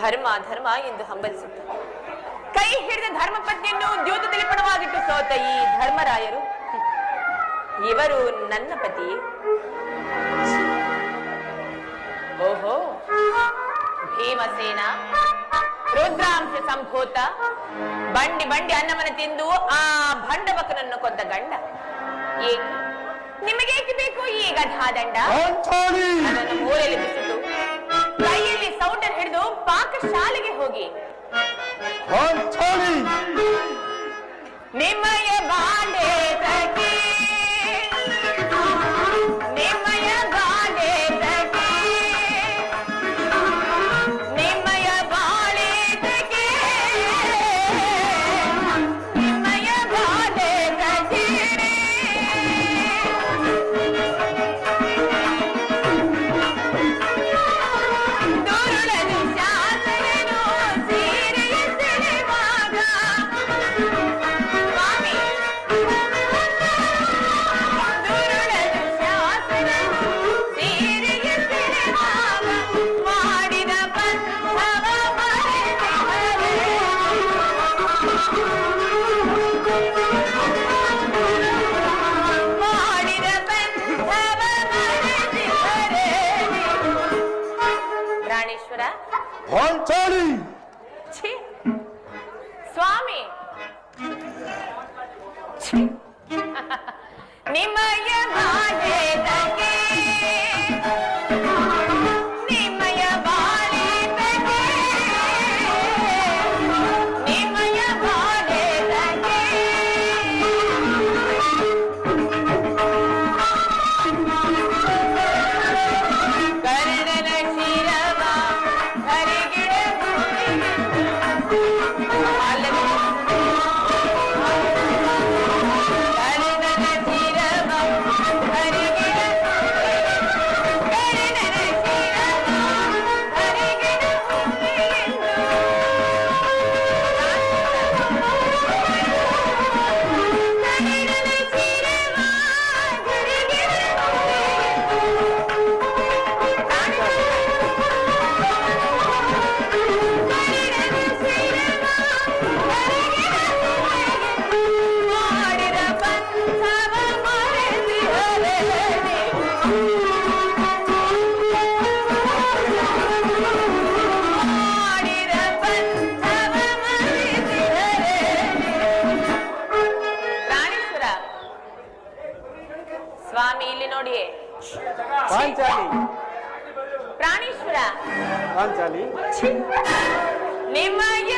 ಧರ್ಮ ಧರ್ಮ ಎಂದು ಹಂಬಲಿಸುತ್ತ ಕೈ ಹಿಡಿದ ಧರ್ಮಪತ್ನಿಯನ್ನು ದ್ಯೋತ ಪಣವಾಗಿಟ್ಟು ಸೋತ ಈ ಧರ್ಮರಾಯರು. ಇವರು ನನ್ನ ಪತಿ. ಓಹೋ ಭೀಮಸೇನ ರುದ್ರಾಂಶ ಸಂಭೂತ ಬಂಡಿ ಬಂಡಿ ಅನ್ನವನ್ನು ತಿಂದು ಆ ಭಂಡವಕನನ್ನು ಕೊಂದ ಗಂಡ. ಏಕೆ? ನಿಮಗೇಕೆ ಬೇಕು ಈ ಗಧಾದಂಡ ಮೂಲೆಯಲ್ಲಿ ಸೌಟರ್ ಹಿಡಿದು ಪಾಕಶಾಲೆಗೆ ಹೋಗಿ ಪಾಂಚಾಲಿ ಪ್ರಾಣೇಶ್ವರ ಪಾಂಚಾಲಿ ಛೀ! ಸ್ವಾಮಿ! ಛೀ. ಸ್ವಾಮಿ ಇಲ್ಲಿ ನೋಡಿ ಪಾಂಚಾಲಿ. ಪ್ರಾಣೇಶ್ವರ. ಪಾಂಚಾಲಿ. ನಿಮ್ಮಯ